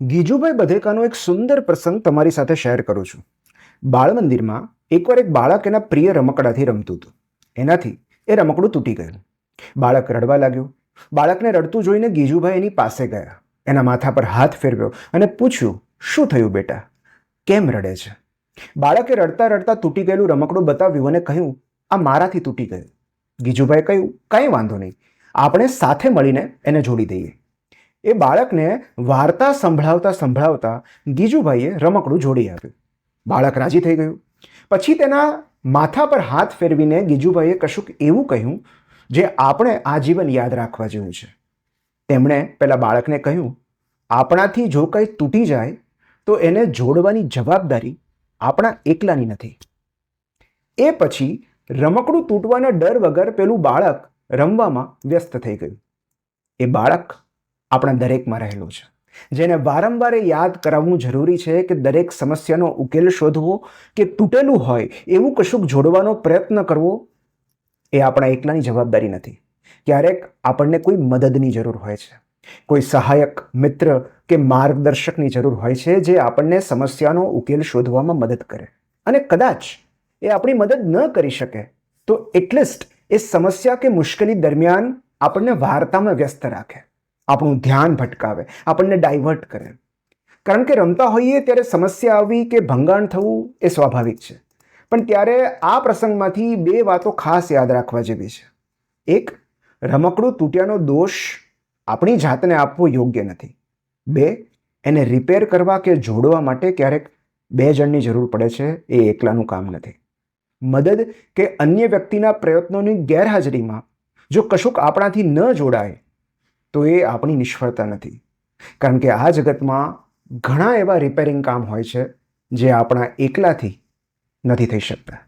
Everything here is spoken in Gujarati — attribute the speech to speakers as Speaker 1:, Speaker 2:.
Speaker 1: ગીજુભાઈ બધેકાનો એક સુંદર પ્રસંગ તમારી સાથે શેર કરું છું. બાળ મંદિરમાં એકવાર એક બાળક એના પ્રિય રમકડાથી રમતું હતું. એનાથી એ રમકડું તૂટી ગયું. બાળક રડવા લાગ્યું. બાળકને રડતું જોઈને ગીજુભાઈ એની પાસે ગયા. એના માથા પર હાથ ફેરવ્યો અને પૂછ્યું, શું થયું બેટા? કેમ રડે છે? બાળકે રડતા રડતા તૂટી ગયેલું રમકડું બતાવ્યું અને કહ્યું, આ મારાથી તૂટી ગયું. ગીજુભાઈ કહ્યું, કંઈ વાંધો નહીં. આપણે સાથે મળીને એને જોડી દઈએ. એ બાળકને વાર્તા સંભળાવતા સંભળાવતા ગીજુભાઈએ રમકડું જોડી આપ્યું. બાળક રાજી થઈ ગયું. પછી તેના માથા પર હાથ ફેરવીને ગીજુભાઈએ કશુંક એવું કહ્યું જે આપણે આજીવન યાદ રાખવા જેવું છે. તેમણે પેલા બાળકને કહ્યું, આપણાથી જો કંઈ તૂટી જાય, તો એને જોડવાની જવાબદારી આપણા એકલાની નથી. એ પછી રમકડું તૂટવાના ડર વગર પેલું બાળક રમવામાં વ્યસ્ત થઈ ગયું. એ બાળક આપણા દરેકમાં રહેલું છે. જેને વારંવાર યાદ કરાવવું જરૂરી છે કે દરેક સમસ્યાનો ઉકેલ શોધવો કે તૂટેલું હોય એવું કશુંક જોડવાનો પ્રયત્ન કરવો એ આપણા એકલાની જવાબદારી નથી. ક્યારેક આપણને કોઈ મદદની જરૂર હોય છે. કોઈ સહાયક, મિત્ર કે માર્ગદર્શકની જરૂર હોય છે જે આપણને સમસ્યાનો ઉકેલ શોધવામાં મદદ કરે. અને કદાચ એ આપણી મદદ ન કરી શકે, તો એટલીસ્ટ એ સમસ્યા કે મુશ્કેલી દરમિયાન આપણને વાર્તામાં વ્યસ્ત રાખે. આપણું ધ્યાન ભટકાવે, આપણને ડાયવર્ટ કરે. કારણ કે રમતા હોઈએ ત્યારે સમસ્યા આવી કે ભંગાણ થવું એ સ્વાભાવિક છે. પણ ત્યારે આ પ્રસંગમાંથી બે વાતો ખાસ યાદ રાખવા જેવી છે. એક, રમકડું તૂટ્યાનો દોષ આપણી જાતને આપવો યોગ્ય નથી. બે, એને રિપેર કરવા કે જોડવા માટે ક્યારેક બે જણની જરૂર પડે છે એ એકલાનું કામ નથી. મદદ કે અન્ય વ્યક્તિના પ્રયત્નોની ગેરહાજરીમાં જો કશુંક આપણાથી ન જોડાય તો એ આપણી નિષ્ફળતા નથી. કારણ કે આ જગતમાં ઘણા એવા રિપેરિંગ કામ હોય છે જે આપણા એકલાથી નથી થઈ શકતા.